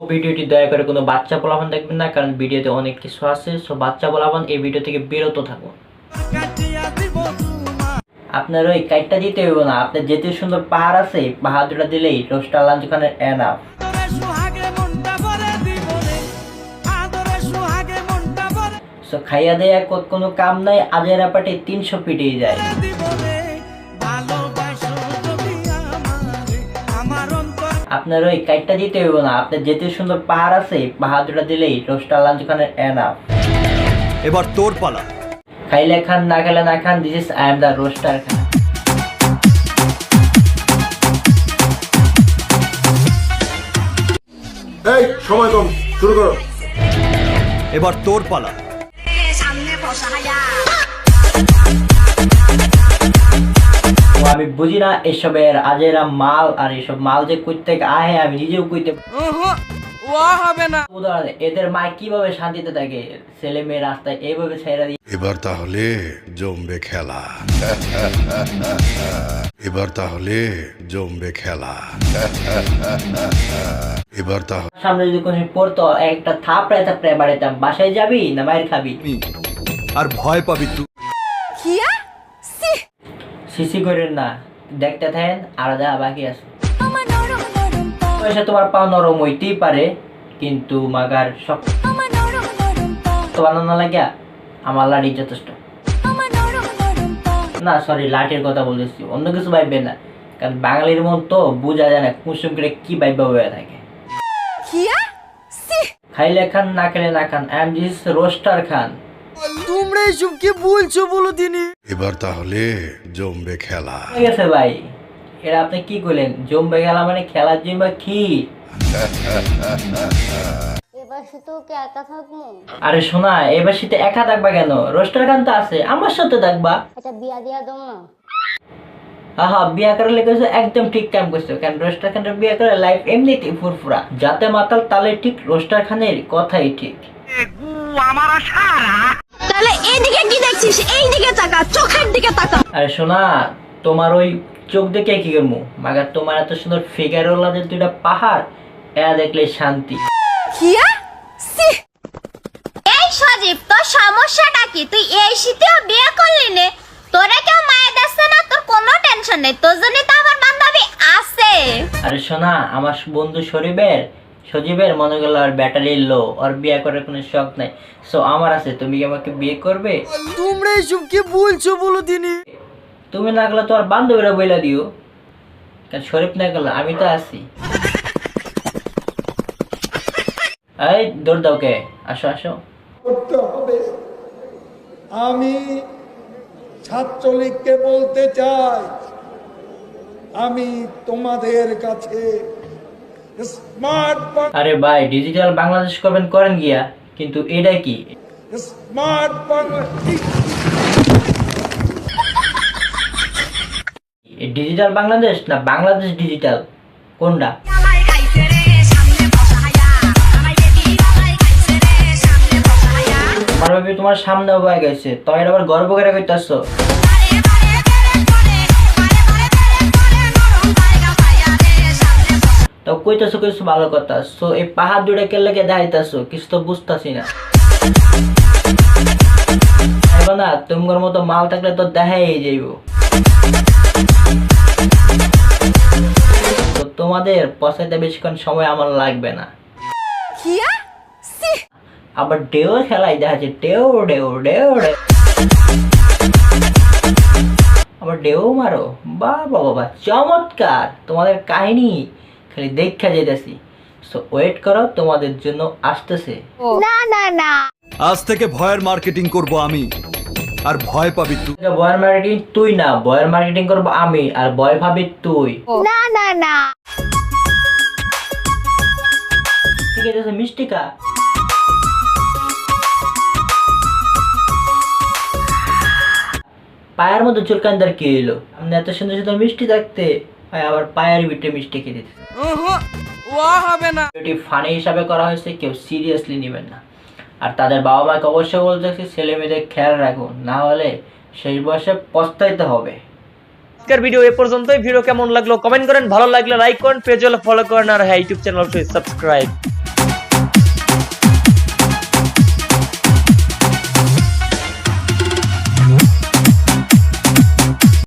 ভিডিওটি দয়া করে কোনো বাচ্চা পোলাপান দেখবেন না, কারণ ভিডিওতে অনেক কিছু আছে। সো বাচ্চা পোলাপান এই ভিডিও থেকে বিরত থাকুন। আপনার ওই কাইটটা দিতে হইব না। আপনার যেতে সুন্দর পাহাড় আছে পাহাড় দুটা দিলেই রোস্টার লাঞ্চ ওখানে এনাফ সো খাইয়া দেয়া কোনো কাম নাই, আজেরা আপাটে তিনশো পিটিয়ে যায়। আপনার ওই কাইটটা দিতে হইব না। আপনার যেতে সুন্দর পাহাড় আছে পাহাড় দুটা দিলেই রোস্টার লাঞ্চ ওখানে এনাফ এবার তোর পালা। খাইলে খান না খেলে না খান this is I am the roaster Khan. এই সময় কম শুরু করো। এবার তোর পালা। ও আমি বুঝি না এসবের আজেরা মাল আর এসব মাল যে আহে আমি নিজেও কইতে উদাহরণ এদের মা কীভাবে শান্তিতে থাকে? ছেলে মেয়ে রাস্তায় এইভাবে ছেড়ে দিয়ে এবার তাহলে জমবে খেলা। এবার তাহলে জমবে খেলা। এবার তাহলে সামনে যদি কোনো পড়তো একটা থাপড়ায় থাপড়ায় বাড়িতাম বাসায় যাবি না বাইরে খাবি? আর ভয় পাবি তুই সিসি করেন না দেখতে থাকেন আর যা বাকি আছে। পয়সা তোমার পা নরম হইতেই পারে কিন্তু মাগার সব তো বানানো লাগিয়া আমার লাঠি যথেষ্ট। না সরি লাঠির কথা বলতেছি অন্য কিছু ভাববে না। কারণ বাঙালির মন তো বোঝা যায় না কুসুম করে কি ভাইবা হয়ে থাকে। খাইলে খান না খেলে না খান I am this roaster Khan. তোমরা এসব কি বলছো বলো দিনি এবার তাহলে জমবে খেলা। হয়ে গেছে ভাই। এরা আপনি কি করলেন? জমবে গেলা মানে খেলার জন্য কি? এবার শুধু কি একা থাকব? আরে শোনা এবার শীতে একা থাকবা কেন? রোস্টার খান তো আছে আমার সাথে থাকবা। আচ্ছা বিয়া দিয়া দাও না। আহা বিয়া করে লেগেছে একদম ঠিক কাম করছ। কারণ রোস্টার খানের বিয়া করে লাইফ এমনিতেই ফুরফুরা। যাতে মাতাল তালে ঠিক রোস্টার খানের কথাই ঠিক। তাহলে এইদিকে কি দেখছিস? তাকা চোখের দিকে তাকা। আরে শোনা তোমার ওই চোখ দেখে কি করব? মাগার তোমার এত সুন্দর যে দুইটা পাহাড় এরা দেখলে শান্তি। সি এই সজীব তোর সমস্যাটা কি? তুই এই শীতেও বিয়ে করলি নে? তোরে কেউ মায়ের না? তোর কোনো টেনশন নেই। তোর জন্য তো আমার বান্ধবী আছে। আরে শোনা আমার বন্ধু শরীফের সজীবের মনে করল আর ব্যাটারি লো আর বিয়ে করার কোনো শখ নাই। সো আমার আছে তুমি কি আমাকে বিয়ে করবে? তোমরা এসব কি বলছো বলো দিনি? তুমি না গেলে তোমার বান্ধবীরা বইলা দিও। কারণ শরীফ না গেলে আমি তো আছি। এই দৌড় দাও কে? আসো আসো। করতে হবে। আমি ছাত্রলীগকে বলতে চাই। আমি তোমাদের কাছে স্মার্ট আরে ভাই ডিজিটাল বাংলাদেশ করবেন করেন গিয়া? কিন্তু এটা কি? স্মার্ট ডিজিটাল বাংলাদেশ না বাংলাদেশ ডিজিটাল কোনটা? আমার ভাবি তোমার সামনে বয়ে গেছে। তো এটা আবার গর্ব করে কইতাছো। কইতাছো কিছু ভালো কথা। সো এই পাহাড় দুটা কে লেগে দেখাইতাছো কিছু তো বুঝতাছি না। না তোমার মতো মাল থাকলে তো দেখাই যাইব। তোমাদের পছাইতে বেশিক্ষণ সময় আমার লাগবে না। আবার ডেও খেলাই দেখা যাচ্ছে ডেও ডেও ডেও ডেও আবার ডেও মারো। বা বাবা চমৎকার। তোমাদের কাহিনী খালি দেখা যেতেছি সো ওয়েট করো তোমাদের জন্য আসতেছে। না না না। আজ থেকে ভয়ের মার্কেটিং করব আমি। আর ভয় পাবি তুই ভয়ের মার্কেটিং তুই না ভয়ের মার্কেটিং করব আমি আর ভয় পাবি তুই। না না না। ঠিক আছে মিষ্টিকা? পায়ের মধ্যে চুলকান্দার কি এলো আপনি এত সুন্দর সুন্দর মিষ্টি থাকতে আবার পায়ের ভিতরে মিষ্টি খেয়ে দিতে। ভিডিওটি ফানি হিসাবে করা হয়েছে কেউ সিরিয়াসলি নেবেন না। আর তাদের বাবা মাকে অবশ্যই বলতে ছেলে মেয়েদের খেয়াল রাখুন না হলে শেষ বয়সে পস্তাইতে হবে। আজকের ভিডিও এ পর্যন্তই। ভিডিও কেমন লাগল কমেন্ট করেন। ভালো লাগলে লাইক করেন পেজ হলে ফলো করেন আর হ্যাঁ ইউটিউব চ্যানেল অবশ্যই সাবস্ক্রাইব